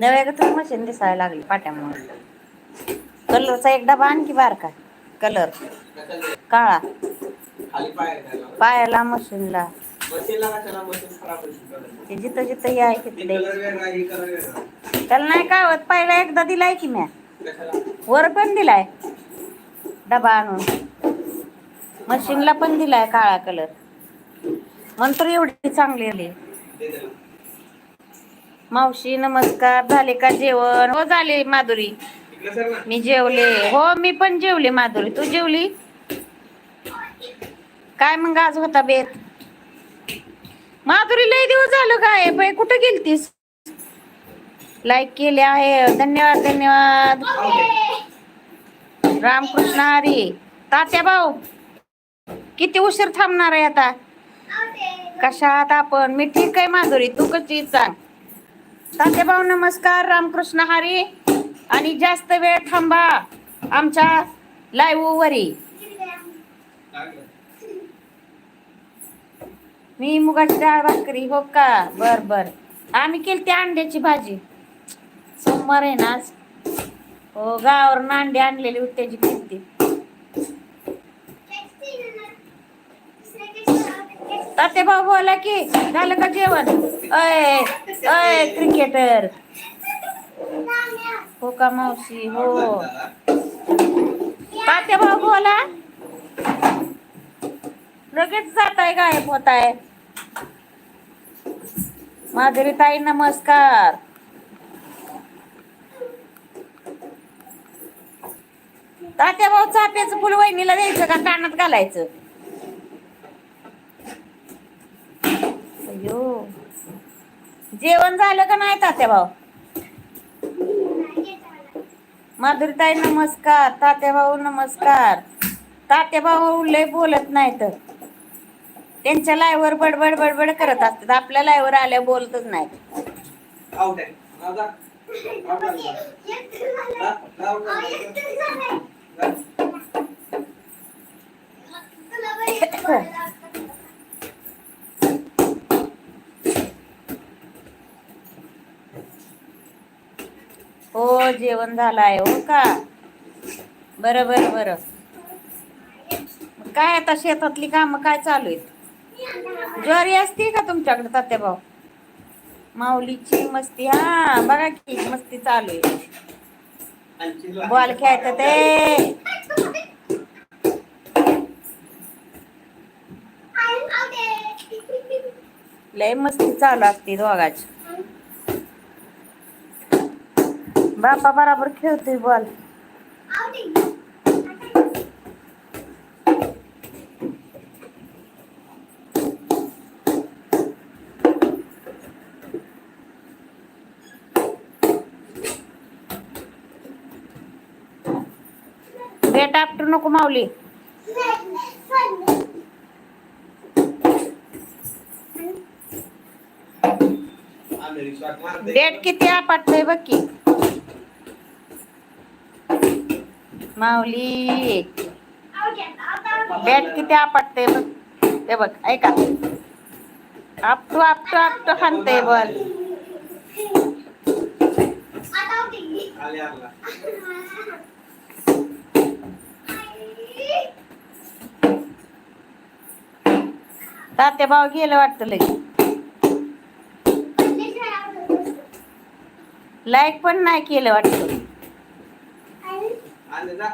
नव्या मशीन दिसायला लागली पाट्यामुळे. कलरचा एक डबा आणखी बारका. कलर. काळा. पायाला मशीनला. ते जिथं जिथं हे आहे ती तिथे कलर द्यायचं. वेगळा कलर वेगळा त्याला नाही काय होत पहिला एकदा दिलाय की म्या. वर पण दिलाय. डबा आणून. मशीनला पण दिलाय काळा कलर. नंतर एवढी चांगली आली. मावशी नमस्कार. झाले का जेवण? हो झाले माधुरी. मी जेवले. हो मी पण जेवले माधुरी. तू जेवली? काय मग आज होता बेत? माधुरी लय दिवस झालं काय बाई कुठं गेलतीस? लाईक केले आहे. धन्यवाद धन्यवाद. रामकृष्ण हरी. तात्या भाऊ किती उशीर थांबणार आहे आता? कशात आपण? मी ठीक आहे माधुरी. तू कशी सांग. तात्या भाऊ नमस्कार. रामकृष्ण हरी. आणि जास्त वेळ थांबा आमच्या लाईव्ह वरी. मी मुगाची डाळ भाकरी हो का? बर बर. आम्ही केली अंड्याची भाजी. सोमवार आहे ना हो गावावरून अंडे आणलेली होती त्याची केलती. तात्या भाऊ बोला की झालं का जेवण? अय अय क्रिकेटर हो का मावशी? हो. तात्या भाऊ बोला? लगेच जात आहे गायब होत आहे माधुरी ताई नमस्कार. तात्या भाऊ चाप्याचं फुल वहिनीला द्यायचं का? कानात घालायचं अयो जेवण झालं का नाही तात्या भाऊ? माधुरीताई नमस्कार. तात्या भाऊ नमस्कार. तात्या भाऊ लय बोलत नाही तर त्यांच्या लायवर बडबड बडबड करत असतात. आपल्या लायवर आल्या बोलतच नाही आउट आहे जाऊ जा. आउट आहे जा. जा, जा, आउट आहे. जा. हो जेवण झालं आहे हो का? बरं बरं बरं. काय आता शेतातली कामं काय चालू आहेत? ज्वारी असते का तुमच्याकडे तात्या भाऊ माऊलीची मस्ती हा बघा की मस्ती चालू आहे. बॉल खेळत ते. लय मस्ती चालू असते दोघाची. बापा बराबर खेळतोय बॉल बेटा आपटू नको माऊली. डेट किती आपटतोय बघ की. माऊली. बेट किती आपटते बघ. ते बघ ऐका. आपटू आपटू आपटू हाणते बघ. खाली तात्या भाऊ गेलं वाटतं लगे लाईक पण नाही केलं वाटतं. आणले जा.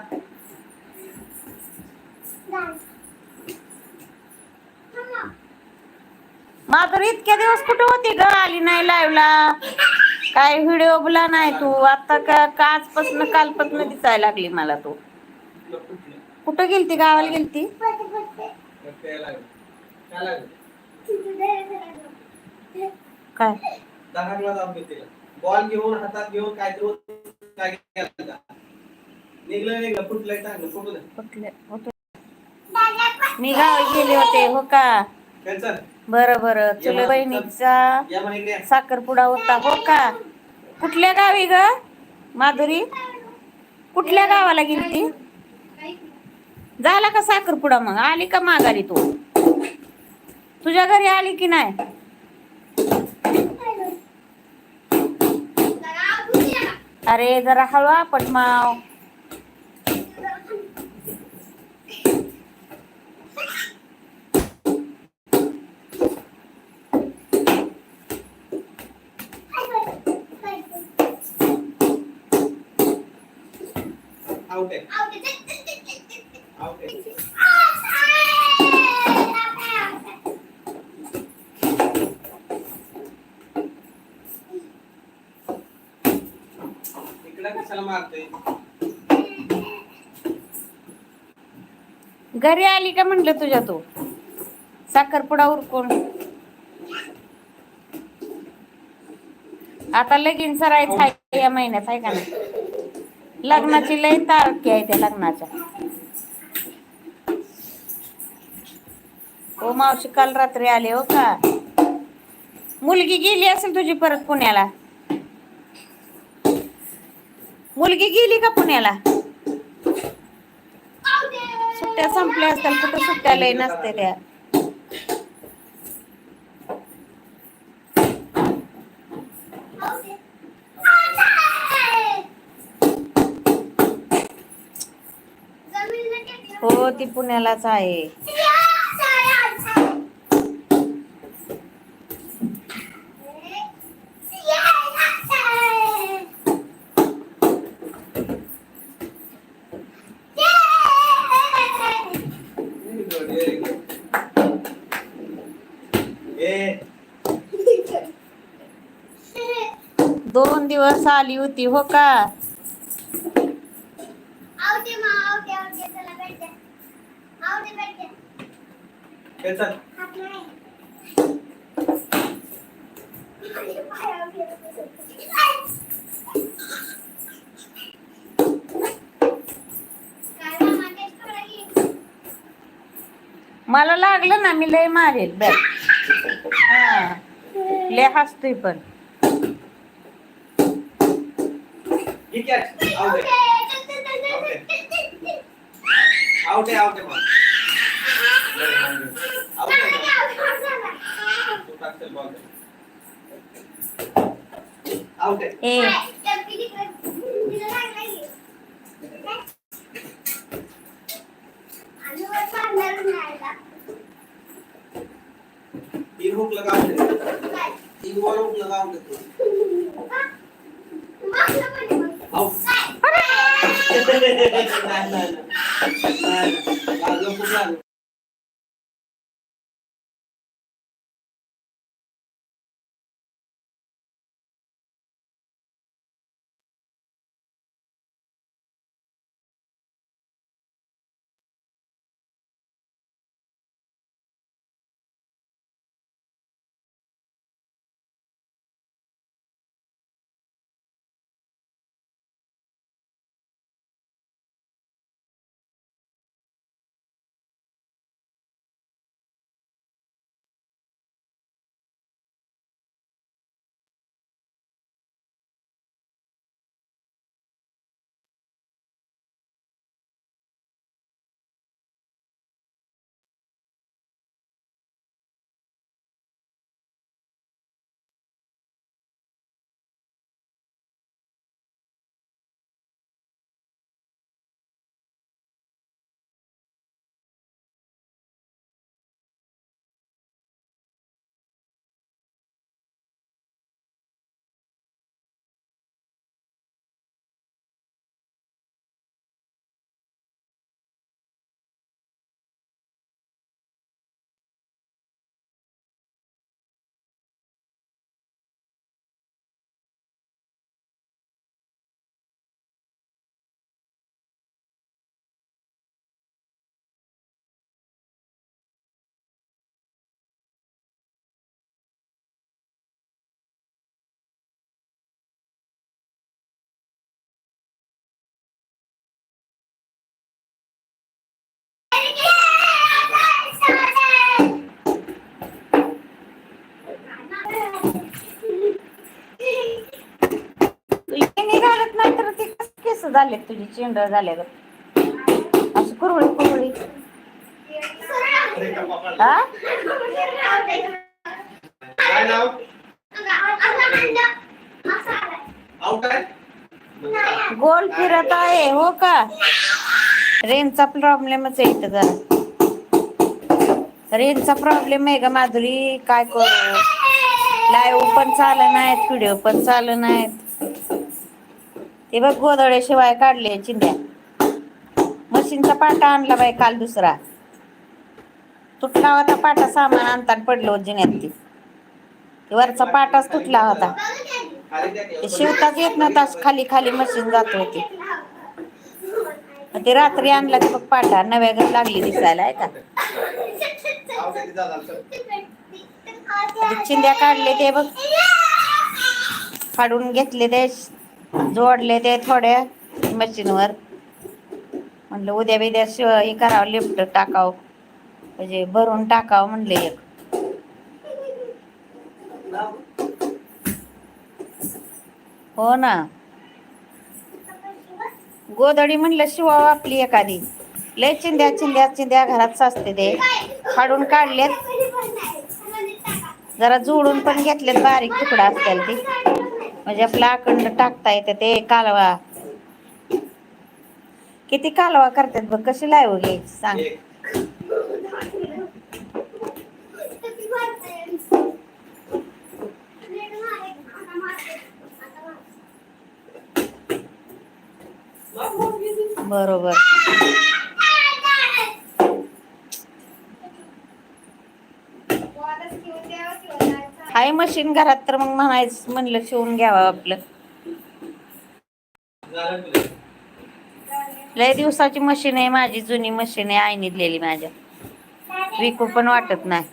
माधुरी इतक्या दिवस कुठे होती ग आली नाही लाईव्हला काय व्हिडिओ बुला नाही तू आता का का आजपासून कालपासून दिसायला लागली मला तू? कुठं गेलती गावाला गेलती काय. बॉल घेऊन हातात घेऊन काय केलं? निघलं निघलं फुटलंय चांगलं फुटू दे. कुठले होते? मी गावी गेले होते हो का. बरं बरं. चुले बहिणीचा या म्हणे इकडे या. साखरपुडा होता हो का? कुठल्या गावी ग? माधुरी? कुठल्या गावाला गेलती? झाला का साखरपुडा मग? आली का माघारी तू? तुझ्या घरी आली की नाही? अरे जरा हळू आपट माव. आउट आहे आउट आहे इकडे कशाला मारतोय? घरी आली का म्हणलं तुझ्या तू? साखरपुडा उरकून. आता लगीन सरायचं आहे या महिन्यात आहे का नाही? लग्नाची लय तारखी आहे त्या लग्नाच्या. हो मावशी काल रात्री आले हो का? मुलगी गेली असेल तुझी परत पुण्याला? मुलगी गेली का पुण्याला? सुट्ट्या संपल्या असतील कुठं सुट्ट्या लय नसते त्या. हो ती पुण्यालाच आहे. दोन दिवस आली होती हो का? हे चल मला लागलं ना मी लय मारेल. बॅग हा. लय हसतोय पण. ही आउट आहे आउट आहे. आउट आहे मग आउट आहे तू टाकशील बॉल आउट आहे ए तीन हुक लगा तीन बॉल हुक लगा आउट झाले तुझी चेंड झाले ग कुरवळी कुरवळी. हा? आहे गोल फिरत आहे हो का? रेंजचा प्रॉब्लेमच आहे इथं जरा. रेंजचा प्रॉब्लेम आहे का माधुरी काय करू? लाईव्ह पण चालत नाहीत व्हिडिओ पण चालत नाहीत. ते बघ गोधड्याशिवाय काढले चिंध्या. मशीनचा पाटा आणला बाई काल दुसरा. तुटला होता पाटा सामान आणताना पडलो जिन्यात ती. ते वरचा पाटाच तुटला होता. ते शिवताच येत नव्हता खाली खाली मशीन जात होती. ते रात्री आणला ते बघ पाटा नव्या घर लागली दिसायला आहे का चिंध्या काढले ते बघ. काढून घेतले ते जोडले ते थोड्या मशीनवर. म्हणलं उद्या बिद्या शिव हे करावं लिफ्ट टाकावं. म्हणजे भरून टाकावं म्हणले एक. हो ना. गोदडी म्हणलं शिवावं आपली एखादी. लय चिंध्या चिंध्या चिंध्या घरात साचते ते. फाडून काढलेत. जरा जोडून पण घेतलेत बारीक तुकडा असतील ती. म्हणजे आपला अखंड टाकता येते ते कालवा. किती कालवा करतात बघ कशी लाईव घ्यायची सांग. बरोबर. आहे मशीन घरात तर मग म्हणायचं म्हणलं शिवून घ्यावं आपलं. लय दिवसाची मशीन आहे माझी जुनी मशीन आहे आईने दिलेली माझ्या. विकू पण वाटत नाही.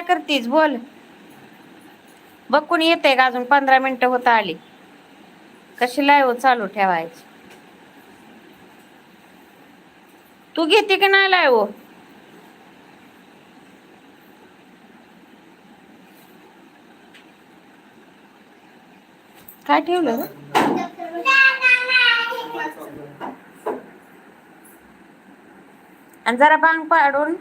काय करतीस? बोल. बघ कोणी येते का अजून पंधरा मिनिटं होता आली? कशी लाईव हो चालू ठेवायची? तू घेते की नाही लाईव हो? काय ठेवलं आणि जरा बांग पाडून.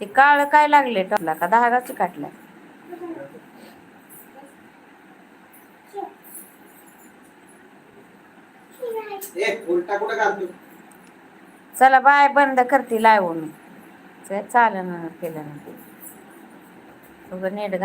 ते काळ काय लागले टोपला का? दहागाच काटला ए, उलटा कुठं घालतो? चला बाय बंद करते मी चालन केलं ना. तुझं नेट घाल.